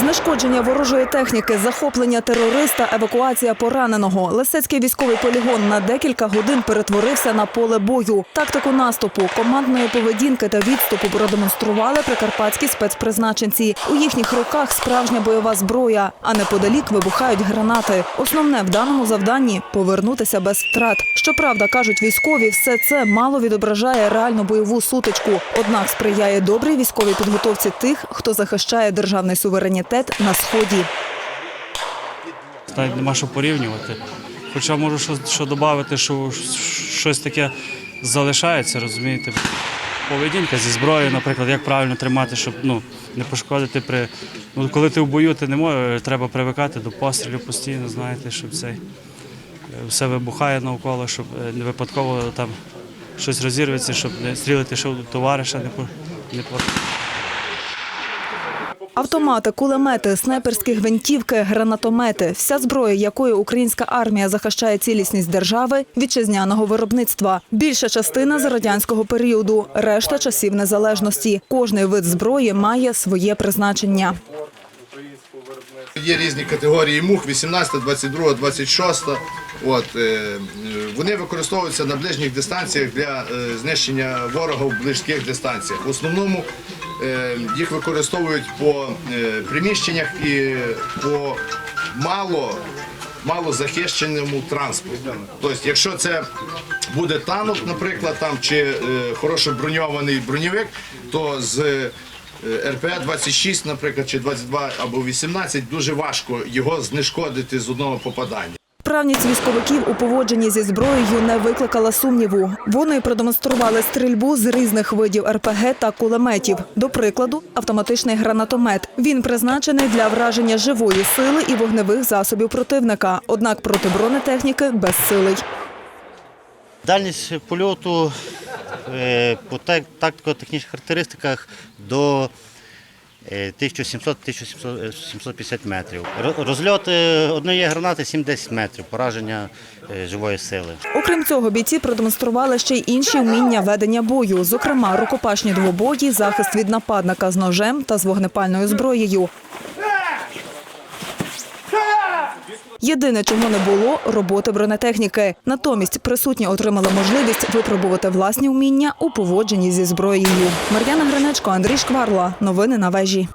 Знешкодження ворожої техніки, захоплення терориста, евакуація пораненого. Лисецький військовий полігон на декілька годин перетворився на поле бою. Тактику наступу, командної поведінки та відступу продемонстрували прикарпатські спецпризначенці. У їхніх руках справжня бойова зброя, а неподалік вибухають гранати. Основне в даному завданні повернутися без втрат. Щоправда, кажуть військові, все це мало відображає реальну бойову сутичку. Однак сприяє добрій військовій підготовці тих, хто захищає державний суверенітет на сході. Навіть нема що порівнювати. Хоча можу що, що додати, що щось таке залишається, розумієте. Поведінка зі зброєю, наприклад, як правильно тримати, щоб ну, не пошкодити при. Ну, коли ти в бою, ти не можеш, треба привикати до пострілів постійно, знаєте, щоб цей е, все вибухає навколо, щоб е, не випадково там щось розірветься, щоб не стрілити, щоб товариша не по не по. Автомати, кулемети, снайперські гвинтівки, гранатомети вся зброя, якою українська армія захищає цілісність держави вітчизняного виробництва. Більша частина з радянського періоду, решта часів незалежності. Кожний вид зброї має своє призначення. Є різні категорії мух 18, 22, 26. От, е, вони використовуються на ближніх дистанціях для е, знищення ворога в близьких дистанціях. В основному їх використовують по е, приміщеннях і по мало, мало захищеному транспорту. Тобто, якщо це буде танок, наприклад, там, чи е, хорошо броньований броньовик, то з е, РПА-26, наприклад, чи 22 або 18, дуже важко його знешкодити з одного попадання. Правність військовиків у поводженні зі зброєю не викликала сумніву. Вони продемонстрували стрільбу з різних видів РПГ та кулеметів. До прикладу, автоматичний гранатомет. Він призначений для враження живої сили і вогневих засобів противника. Однак проти бронетехніки безсилий. Дальність польоту е, по тактико-технічних характеристиках до 1700-1750 метрів. Розльот одної однієї гранати 7-10 метрів, пораження е, живої сили. Окрім цього, бійці продемонстрували ще й інші вміння ведення бою, зокрема рукопашні двобої, захист від нападника з ножем та з вогнепальною зброєю. Єдине, чого не було роботи бронетехніки. Натомість присутні отримали можливість випробувати власні вміння у поводженні зі зброєю. Мар'яна Гринечко, Андрій Шкварла. Новини на вежі.